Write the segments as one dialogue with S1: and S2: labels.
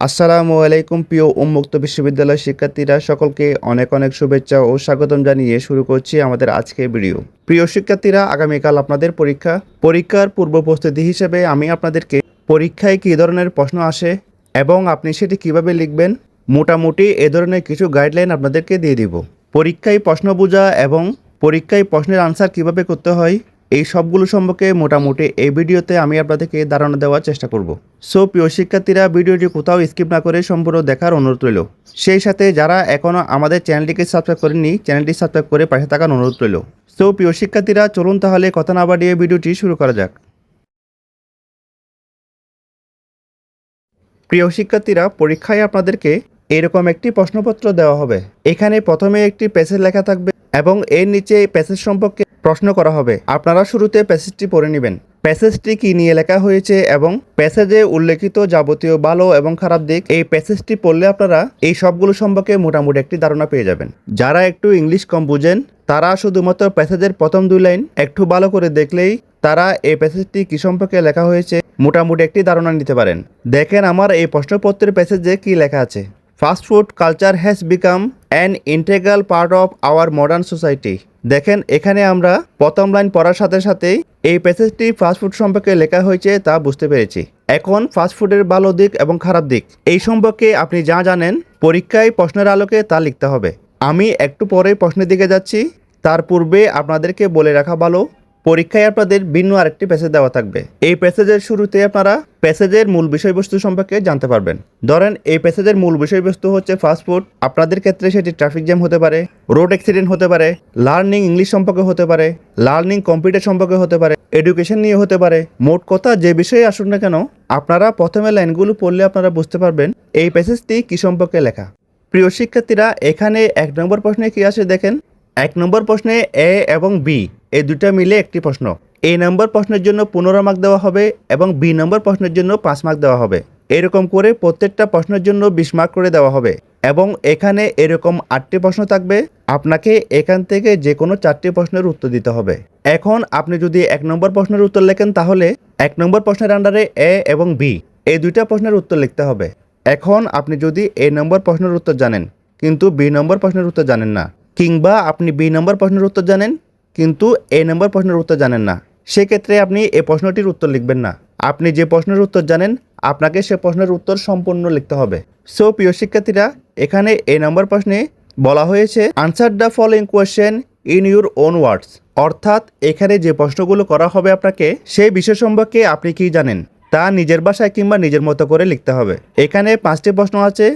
S1: আসসালামু আলাইকুম, প্রিয় উন্মুক্ত বিশ্ববিদ্যালয় শিক্ষার্থীরা, সকলকে অনেক অনেক শুভেচ্ছা ও স্বাগতম জানিয়ে শুরু করছি আমাদের আজকের ভিডিও। প্রিয় শিক্ষার্থীরা, আগামীকাল আপনাদের পরীক্ষা। পরীক্ষার পূর্ব প্রস্তুতি হিসেবে আমি আপনাদেরকে পরীক্ষায় কী ধরনের প্রশ্ন আসে এবং আপনি সেটি কীভাবে লিখবেন, মোটামুটি এ ধরনের কিছু গাইডলাইন আপনাদেরকে দিয়ে দিব। পরীক্ষায় প্রশ্ন বোঝা এবং পরীক্ষায় প্রশ্নের আনসার কীভাবে করতে হয় এই সবগুলো সম্পর্কে মোটামুটি এই ভিডিওতে আমি আপনাদেরকে ধারণা দেওয়ার চেষ্টা করব। সো প্রিয় শিক্ষার্থীরা, ভিডিওটি কোথাও স্কিপ না করে সম্পূর্ণ দেখার অনুরোধ রইল। সেই সাথে যারা এখনও আমাদের চ্যানেলটিকে সাবস্ক্রাইব করেননি, চ্যানেলটি সাবস্ক্রাইব করে পাশে থাকার অনুরোধ রইল। সো প্রিয় শিক্ষার্থীরা, চলুন তাহলে কথা না বাড়িয়ে ভিডিওটি শুরু করা যাক। প্রিয় শিক্ষার্থীরা, পরীক্ষায় আপনাদেরকে এরকম একটি প্রশ্নপত্র দেওয়া হবে। এখানে প্রথমে একটি প্যাসেজ লেখা থাকবে এবং এর নিচে এই প্যাসেজ সম্পর্কে প্রশ্ন করা হবে। আপনারা শুরুতে প্যাসেজটি পড়ে নেবেন। প্যাসেজটি কি নিয়ে লেখা হয়েছে এবং প্যাসেজে উল্লেখিত যাবতীয় ভালো এবং খারাপ দিক, এই প্যাসেজটি পড়লে আপনারা এই সবগুলো সম্পর্কে মোটামুটি একটি ধারণা পেয়ে যাবেন। যারা একটু ইংলিশ কম বুঝেন, তারা শুধুমাত্র প্যাসেজের প্রথম দুই লাইন একটু ভালো করে দেখলেই তারা এই প্যাসেজটি কি সম্পর্কে লেখা হয়েছে, মোটামুটি একটি ধারণা নিতে পারেন। দেখেন আমার এই প্রশ্নপত্রের প্যাসেজে কি লেখা আছে। Fast food culture has become an integral part of our modern society দেখেন, এখানে আমরা প্রথম লাইন পড়ার সাথে সাথেই এই প্যাসেজটি ফাস্টফুড সম্পর্কে লেখা হয়েছে তা বুঝতে পেরেছি। এখন ফাস্টফুডের ভালো দিক এবং খারাপ দিক, এই সম্পর্কে আপনি যা জানেন পরীক্ষায় প্রশ্নের আলোকে তা লিখতে হবে। আমি একটু পরে প্রশ্নের দিকে যাচ্ছি। তার পূর্বে আপনাদেরকে বলে রাখা ভালো পরীক্ষায় আপনাদের ভিন্ন আরেকটি প্যাসেজ দেওয়া থাকবে। এই প্যাসেজের শুরুতে আপনারা প্যাসেজের মূল বিষয়বস্তু সম্পর্কে জানতে পারবেন। ধরেন, এই প্যাসেজের মূল বিষয়বস্তু হচ্ছে ফাস্টফুড আপনাদের ক্ষেত্রে সেটি ট্রাফিক জ্যাম হতে পারে রোড অ্যাক্সিডেন্ট হতে পারে লার্নিং ইংলিশ সম্পর্কে হতে পারে লার্নিং কম্পিউটার সম্পর্কে হতে পারে এডুকেশন নিয়ে হতে পারে। মোট কথা, যে বিষয়ে আসুন না কেন, আপনারা প্রথমে লাইনগুলো পড়লে আপনারা বুঝতে পারবেন এই প্যাসেজটি কী সম্পর্কে লেখা। প্রিয় শিক্ষার্থীরা, এখানে এক নম্বর প্রশ্নে কি আসে দেখেন? এক নম্বর প্রশ্নে এ এবং বি এই দুটা মিলে একটি প্রশ্ন। এ নম্বর প্রশ্নের জন্য পনেরো মার্ক দেওয়া হবে এবং বি নম্বর প্রশ্নের জন্য পাঁচ মার্ক দেওয়া হবে। এরকম করে প্রত্যেকটা প্রশ্নের জন্য বিশ মার্ক করে দেওয়া হবে এবং এখানে এরকম আটটি প্রশ্ন থাকবে। আপনাকে এখান থেকে যে কোনো চারটি প্রশ্নের উত্তর দিতে হবে। এখন আপনি যদি এক নম্বর প্রশ্নের উত্তর লেখেন তাহলে এক নম্বর প্রশ্নের আন্ডারে এ এবং বি এই দুইটা প্রশ্নের উত্তর লিখতে হবে। এখন আপনি যদি এ নম্বর প্রশ্নের উত্তর জানেন, কিন্তু বি নম্বর প্রশ্নের উত্তর জানেন না, কিংবা আপনি বি নম্বর প্রশ্নের উত্তর জানেন কিন্তু এ নম্বর প্রশ্নের উত্তর জানেন না। সেক্ষেত্রে আপনি এ প্রশ্নটির উত্তর লিখবেন না। আপনি যে প্রশ্নের উত্তর জানেন, আপনাকে সে প্রশ্নের উত্তর সম্পূর্ণ লিখতে হবে। সো প্রিয় শিক্ষার্থীরা, এখানে এ নম্বর প্রশ্নে বলা হয়েছে answer the following question in your own words অর্থাৎ এখানে যে প্রশ্নগুলো করা হবে আপনাকে, সেই বিষয় সম্পর্কে আপনি কি জানেন, তা নিজের ভাষায় কিংবা নিজের মতো করে লিখতে হবে। এখানে পাঁচটি প্রশ্ন আছে,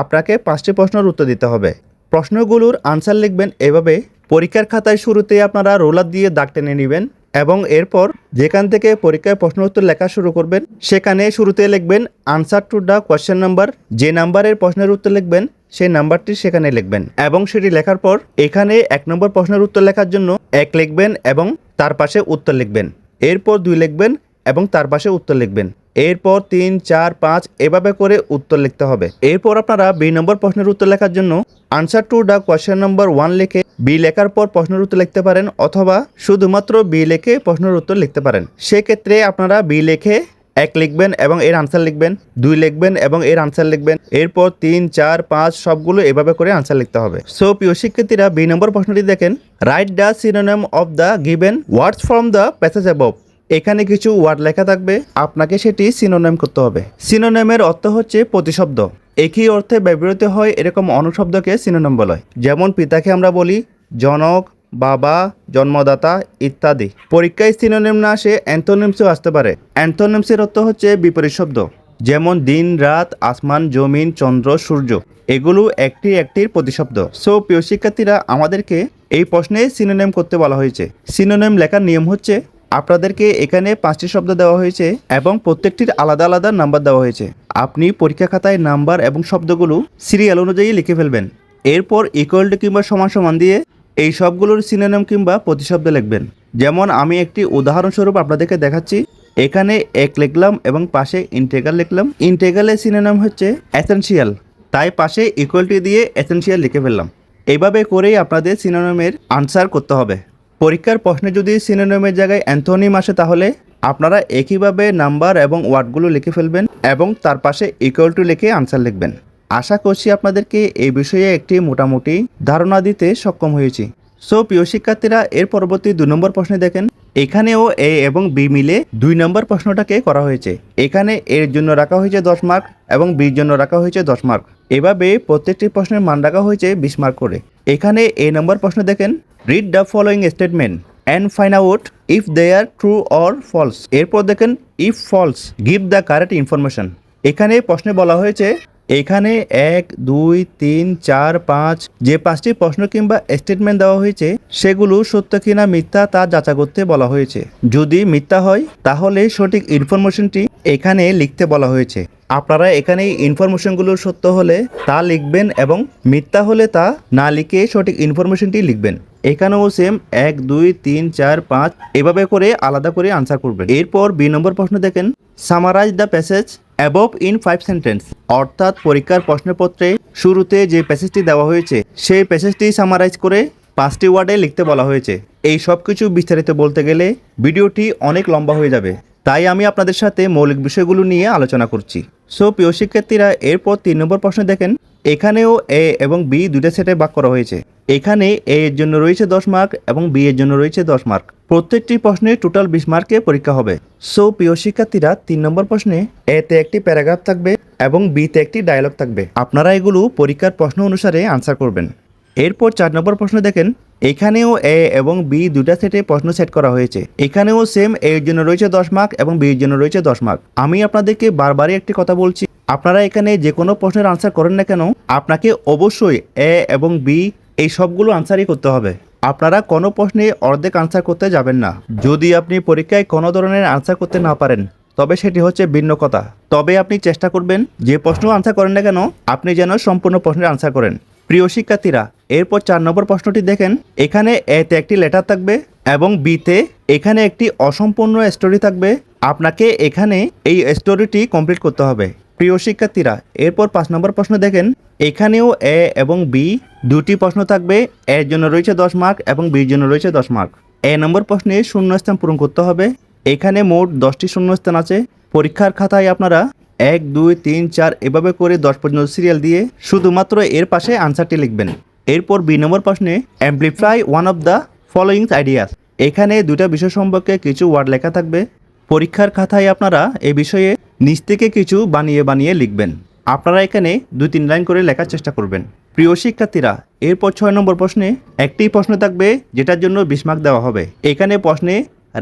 S1: আপনাকে পাঁচটি প্রশ্নের উত্তর দিতে হবে। প্রশ্নগুলোর আনসার লিখবেন এভাবে, পরীক্ষার খাতায় শুরুতে আপনারা রোলার দিয়ে দাগ টেনে নেবেন এবং এরপর যেখান থেকে পরীক্ষায় প্রশ্ন উত্তর লেখা শুরু করবেন, সেখানে শুরুতে লিখবেন answer to the question number. যে নাম্বারের প্রশ্নের উত্তর লিখবেন, সেই নাম্বারটি সেখানে লিখবেন। এবং সেটি লেখার পর এখানে এক নম্বর প্রশ্নের উত্তর লেখার জন্য এক লিখবেন এবং তার পাশে উত্তর লিখবেন। এরপর দুই লিখবেন এবং তার পাশে উত্তর লিখবেন। এরপর তিন, চার, পাঁচ, এভাবে করে উত্তর লিখতে হবে। এরপর আপনারা বি নম্বর প্রশ্নের উত্তর লেখার জন্য answer to the question number one লিখে বি লেখার পর প্রশ্নের উত্তর লিখতে পারেন অথবা শুধুমাত্র বি লিখে প্রশ্নের উত্তর লিখতে পারেন। সেক্ষেত্রে আপনারা বি লিখে এক লিখবেন এবং এর আনসার লিখবেন, দুই লিখবেন এবং এর আনসার লিখবেন। এরপর তিন, চার, পাঁচ, সবগুলো এভাবে করে আনসার লিখতে হবে। সো প্রিয় শিক্ষার্থীরা বি নম্বর প্রশ্নটি দেখেন। Write the synonym of the given words from the passage above এখানে কিছু ওয়ার্ড লেখা থাকবে। আপনাকে সেটি সিনোনেম করতে হবে। সিনোনেমের অর্থ হচ্ছে প্রতিশব্দ। একই অর্থে ব্যবহৃত হয় এরকম অনুশব্দকে সিনোনেম বলা। হয় যেমন পিতাকে আমরা বলি জনক, বাবা, জন্মদাতা ইত্যাদি। পরীক্ষায় সিনোনিম না আসে অ্যান্থোনিমসও আসতে পারে। অ্যান্থোনিমসের অর্থ হচ্ছে বিপরীত শব্দ। যেমন দিন, রাত, আসমান, জমিন, চন্দ্র, সূর্য। এগুলো একটি একটির প্রতিশব্দ। সো প্রিয় শিক্ষার্থীরা, আমাদেরকে এই প্রশ্নে সিনোনেম করতে বলা হয়েছে। সিনোনেম লেখার নিয়ম হচ্ছে আপনাদেরকে এখানে পাঁচটি শব্দ দেওয়া হয়েছে এবং প্রত্যেকটির আলাদা আলাদা নাম্বার দেওয়া হয়েছে। আপনি পরীক্ষা খাতায় নাম্বার এবং শব্দগুলো সিরিয়াল অনুযায়ী লিখে ফেলবেন। এরপর ইকুয়াল কিংবা সমান সমান দিয়ে এই সবগুলোর সিনোনিম কিংবা প্রতিশব্দ লিখবেন। যেমন আমি একটি উদাহরণস্বরূপ আপনাদেরকে দেখাচ্ছি। এখানে এক লিখলাম এবং পাশে ইন্টেগ্রাল লিখলাম। ইন্টেগ্রালের সিনোনিম হচ্ছে এসেনশিয়াল তাই পাশে ইকুয়ালটি দিয়ে এসেনশিয়াল লিখে ফেললাম। এইভাবে করেই আপনাদের সিনোনিমের আনসার করতে হবে। পরীক্ষার প্রশ্নে যদি সিনোনিমের জায়গায় অ্যান্থোনিম আসে তাহলে আপনারা একইভাবে নাম্বার এবং ওয়ার্ডগুলো লিখে ফেলবেন এবং তার পাশে ইকুয়াল টু লিখে আনসার লিখবেন। আশা করছি আপনাদেরকে এই বিষয়ে একটি মোটামুটি ধারণা দিতে সক্ষম হয়েছি। সো প্রিয় শিক্ষার্থীরা, এর পরবর্তী দুই নম্বর প্রশ্নে দেখেন। এখানেও এ এবং বি মিলে দুই নম্বর প্রশ্নটাকে করা হয়েছে। এখানে এর জন্য রাখা হয়েছে দশ মার্ক এবং বির জন্য রাখা হয়েছে দশ মার্ক এভাবে প্রত্যেকটি প্রশ্নের মান রাখা হয়েছে বিশ মার্ক করে। এখানে এ নম্বর প্রশ্ন দেখেন read the following statement and find out if they are true or false এরপর দেখেন if false give the correct information এখানে প্রশ্নে বলা হয়েছে, এখানে এক, দুই, তিন, চার, পাঁচ, যে পাঁচটি প্রশ্ন কিংবা স্টেটমেন্ট দেওয়া হয়েছে, সেগুলো সত্য কিনা মিথ্যা তা যাচাই করতে বলা হয়েছে। যদি মিথ্যা হয়, তাহলে সঠিক ইনফরমেশনটি এখানে লিখতে বলা হয়েছে। আপনারা এখানে ইনফরমেশনগুলো সত্য হলে তা লিখবেন এবং মিথ্যা হলে তা না লিখে সঠিক ইনফরমেশনটি লিখবেন। এখানেও সেম এক, দুই, তিন, চার, পাঁচ, এভাবে করে আলাদা করে আনসার করবেন। এরপর বি নম্বর প্রশ্ন দেখেন। Summarise the passage above in five sentence অর্থাৎ পরীক্ষার প্রশ্নপত্রে শুরুতে যে প্যাসেজটি দেওয়া হয়েছে, সেই প্যাসেজটি সামারাইজ করে পাঁচটি ওয়ার্ডে লিখতে বলা হয়েছে। এই সব কিছু বিস্তারিত বলতে গেলে ভিডিওটি অনেক লম্বা হয়ে যাবে। তাই আমি আপনাদের সাথে মৌলিক বিষয়গুলো নিয়ে আলোচনা করছি। সো প্রিয় শিক্ষার্থীরা, এরপর তিন নম্বর প্রশ্ন দেখেন। এখানেও এ এবং বি দুটা সেটে বাক করা হয়েছে। এখানে এ এর জন্য রয়েছে দশ মার্ক এবং বি এর জন্য রয়েছে দশ মার্ক। প্রত্যেকটি প্রশ্নে টোটাল বিশ মার্কে পরীক্ষা হবে। সো প্রিয় শিক্ষার্থীরা, তিন নম্বর প্রশ্নে এতে একটি প্যারাগ্রাফ থাকবে এবং বিতে একটি ডায়লগ থাকবে। আপনারা এগুলো পরীক্ষার প্রশ্ন অনুসারে আনসার করবেন। এরপর চার নম্বর প্রশ্ন দেখেন, এখানেও এ এবং বি দুটা সেটে প্রশ্ন সেট করা হয়েছে। এখানেও সেম এ এর জন্য রয়েছে দশ মার্ক এবং বি এর জন্য রয়েছে দশ মার্ক। আমি আপনাদেরকে বারবারই একটি কথা বলছি, আপনারা এখানে যে কোনো প্রশ্নের আনসার করেন না কেন, আপনাকে অবশ্যই এ এবং বি এই সবগুলো আনসারই করতে হবে। আপনারা কোনো প্রশ্নে অর্ধেক আনসার করতে যাবেন না। যদি আপনি পরীক্ষায় কোনো ধরনের আনসার করতে না পারেন, তবে সেটি হচ্ছে ভিন্ন কথা। তবে আপনি চেষ্টা করবেন, যে প্রশ্ন আনসার করেন না কেন, আপনি যেন সম্পূর্ণ প্রশ্নের আনসার করেন। প্রিয় শিক্ষার্থীরা এরপর চার নম্বর প্রশ্নটি দেখেন। এখানে এতে একটি লেটার থাকবে এবং বিতে এখানে একটি অসম্পূর্ণ স্টোরি থাকবে। আপনাকে এখানে এই স্টোরিটি কমপ্লিট করতে হবে। প্রিয় শিক্ষার্থীরা, এরপর পাঁচ নম্বর প্রশ্ন দেখেন। এখানেও এ এবং বি দুটি প্রশ্ন থাকবে। এর জন্য রয়েছে দশ মার্ক এবং বির জন্য রয়েছে দশ মার্ক। এ নম্বর প্রশ্নে শূন্যস্থান পূরণ করতে হবে। এখানে মোট দশটি শূন্যস্থান আছে। পরীক্ষার খাতায় আপনারা এক, দুই, তিন, চার এভাবে করে দশ পর্যন্ত সিরিয়াল দিয়ে শুধুমাত্র এর পাশে আনসারটি লিখবেন। এরপর বি নম্বর প্রশ্নে amplify one of the following ideas এখানে দুটা বিষয় সম্পর্কে কিছু ওয়ার্ড লেখা থাকবে। পরীক্ষার খাতায় আপনারা এ বিষয়ে নিচ থেকে কিছু বানিয়ে বানিয়ে লিখবেন। আপনারা এখানে দুই তিন লাইন করে লেখার চেষ্টা করবেন। প্রিয় শিক্ষার্থীরা, এরপর ছয় নম্বর প্রশ্নে একটি প্রশ্ন থাকবে, যেটার জন্য বিশ মার্ক দেওয়া হবে। এখানে প্রশ্নে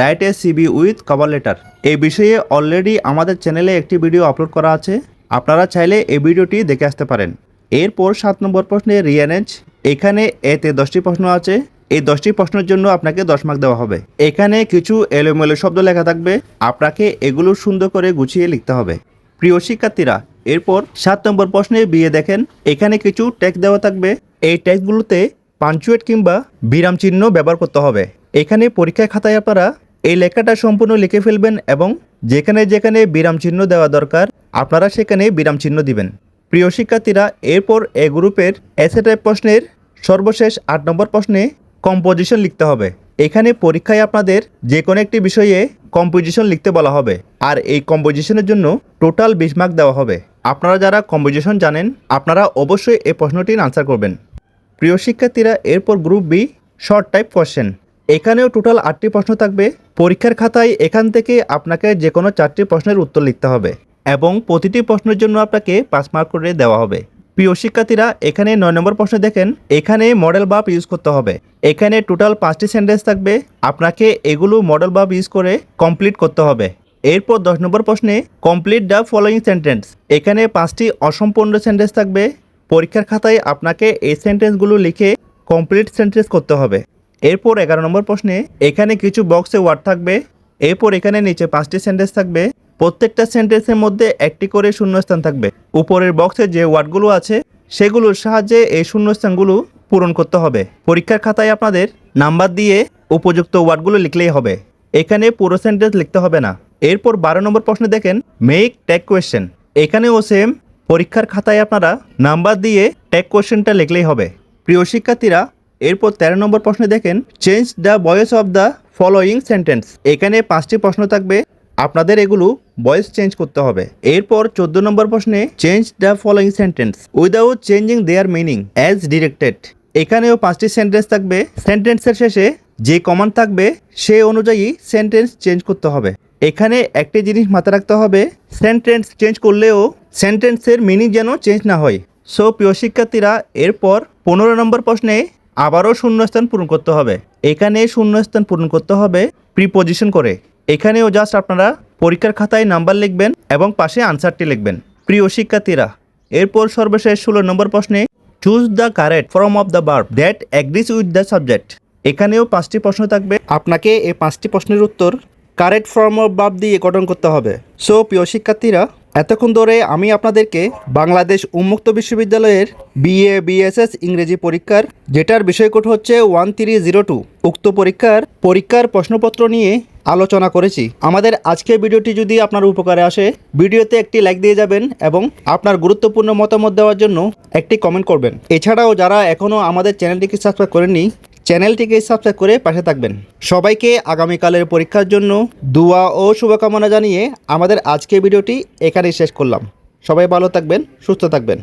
S1: write a CV with cover letter এই বিষয়ে অলরেডি আমাদের চ্যানেলে একটি ভিডিও আপলোড করা আছে। আপনারা চাইলে এই ভিডিওটি দেখে আসতে পারেন। এরপর সাত নম্বর প্রশ্নে রিয়ানেজ এখানে এতে দশটি প্রশ্ন আছে। এই দশটি প্রশ্নের জন্য আপনাকে দশ মার্ক দেওয়া হবে। এখানে কিছু এলোমেলো শব্দ লেখা থাকবে। আপনাকে এগুলো সুন্দর করে গুছিয়ে লিখতে হবে। প্রিয় শিক্ষার্থীরা, এরপর সাত নম্বর প্রশ্নে বিয়ে দেখেন। এখানে কিছু ট্যাক্স দেওয়া থাকবে। এই ট্যাক্সগুলোতে পাঞ্চুয়েট কিংবা বিরাম চিহ্ন ব্যবহার করতে হবে। এখানে পরীক্ষার খাতায় আপনারা এই লেখাটা সম্পূর্ণ লিখে ফেলবেন এবং যেখানে যেখানে বিরাম চিহ্ন দেওয়া দরকার, আপনারা সেখানে বিরাম চিহ্ন দিবেন। প্রিয় শিক্ষার্থীরা, এরপর এ গ্রুপের এসে টাইপ প্রশ্নের সর্বশেষ আট নম্বর প্রশ্নে কম্পোজিশন লিখতে হবে। এখানে পরীক্ষায় আপনাদের যে কোনো একটি বিষয়ে কম্পোজিশন লিখতে বলা হবে আর এই কম্পোজিশনের জন্য টোটাল বিশ মার্ক দেওয়া হবে। আপনারা যারা কম্পোজিশন জানেন, আপনারা অবশ্যই এই প্রশ্নটির আনসার করবেন। প্রিয় শিক্ষার্থীরা, এরপর group B short type question এখানেও টোটাল আটটি প্রশ্ন থাকবে। পরীক্ষার খাতায় এখান থেকে আপনাকে যে কোনো চারটি প্রশ্নের উত্তর লিখতে হবে এবং প্রতিটি প্রশ্নের জন্য আপনাকে পাঁচ মার্ক করে দেওয়া হবে। প্রিয় শিক্ষার্থীরা, এখানে নয় নম্বর প্রশ্ন দেখেন, এখানে মডেল বাপ ইউজ করতে হবে। এখানে টোটাল পাঁচটি সেন্টেন্স থাকবে। আপনাকে এগুলো মডেল বাপ ইউজ করে কমপ্লিট করতে হবে। এরপর দশ নম্বর প্রশ্নে কমপ্লিট দ্য ফলোয়িং সেন্টেন্স এখানে পাঁচটি অসম্পূর্ণ সেন্টেন্স থাকবে। পরীক্ষার খাতায় আপনাকে এই সেন্টেন্সগুলো লিখে কমপ্লিট সেন্টেন্স করতে হবে। এরপর এগারো নম্বর প্রশ্নে, এখানে কিছু বক্সে ওয়ার্ড থাকবে। এরপর এখানে নিচে পাঁচটি সেন্টেন্স থাকবে। প্রত্যেকটা সেন্টেন্সের মধ্যে একটি করে শূন্যস্থান থাকবে। উপরের বক্সে যে ওয়ার্ডগুলো আছে, সেগুলোর সাহায্যে এই শূন্যস্থানগুলো পূরণ করতে হবে। পরীক্ষার খাতায় আপনাদের নাম্বার দিয়ে উপযুক্ত ওয়ার্ডগুলো লিখলেই হবে। এখানে পুরো সেন্টেন্স লিখতে হবে না। এরপর বারো নম্বর প্রশ্নে দেখেন মেক ট্যাগ কোয়েশ্চেন এখানেও সেম পরীক্ষার খাতায় আপনারা নাম্বার দিয়ে ট্যাগ কোয়েশ্চেনটা লিখলেই হবে। প্রিয় শিক্ষার্থীরা, এরপর তেরো নম্বর প্রশ্নে দেখেন change the voice of the following sentence এখানে পাঁচটি প্রশ্ন থাকবে আপনাদের এগুলো ভয়েস চেঞ্জ করতে হবে। এরপর চোদ্দ নম্বর প্রশ্নে change the following sentence without changing their meaning as directed এখানেও পাঁচটি সেন্টেন্স থাকবে। সেন্টেন্সের শেষে যে কমান্ড থাকবে, সে অনুযায়ী সেন্টেন্স চেঞ্জ করতে হবে। এখানে একটি জিনিস মাথায় রাখতে হবে সেন্টেন্স চেঞ্জ করলেও সেন্টেন্সের মিনিং যেন চেঞ্জ না হয়। সো প্রিয় শিক্ষার্থীরা, এরপর পনেরো নম্বর প্রশ্নে আবারও শূন্যস্থান পূরণ করতে হবে। এখানে শূন্যস্থান পূরণ করতে হবে প্রিপোজিশন করে। এখানেও জাস্ট আপনারা পরীক্ষার খাতায় নাম্বার লিখবেন এবং পাশে আনসারটি লিখবেন। প্রিয় শিক্ষার্থীরা, এরপর সর্বশেষ ষোলো নম্বর প্রশ্নে choose the correct form of the verb that agrees with the subject এখানেও পাঁচটি প্রশ্ন থাকবে। আপনাকে এই পাঁচটি প্রশ্নের উত্তর কারেক্ট ফর্ম অফ বার্ব দিয়ে গঠন করতে হবে। সো প্রিয় শিক্ষার্থীরা, এতক্ষণ ধরে আমি আপনাদেরকে বাংলাদেশ উন্মুক্ত বিশ্ববিদ্যালয়ের বিএ বিএসএস ইংরেজি পরীক্ষার, যেটার বিষয়কোড হচ্ছে ওয়ান থ্রি জিরো টু উক্ত পরীক্ষার পরীক্ষার প্রশ্নপত্র নিয়ে আলোচনা করেছি। আমাদের আজকের ভিডিওটি যদি আপনার উপকারে আসে, ভিডিওতে একটি লাইক দিয়ে যাবেন এবং আপনার গুরুত্বপূর্ণ মতামত দেওয়ার জন্য একটি কমেন্ট করবেন। এছাড়াও যারা এখনও আমাদের চ্যানেলটিকে সাবস্ক্রাইব করেননি, চ্যানেলটিকে সাবস্ক্রাইব করে পাশে থাকবেন। সবাইকে আগামীকালের পরীক্ষার জন্য দোয়া ও শুভকামনা জানিয়ে আমাদের আজকের ভিডিওটি এখানেই শেষ করলাম। সবাই ভালো থাকবেন, সুস্থ থাকবেন।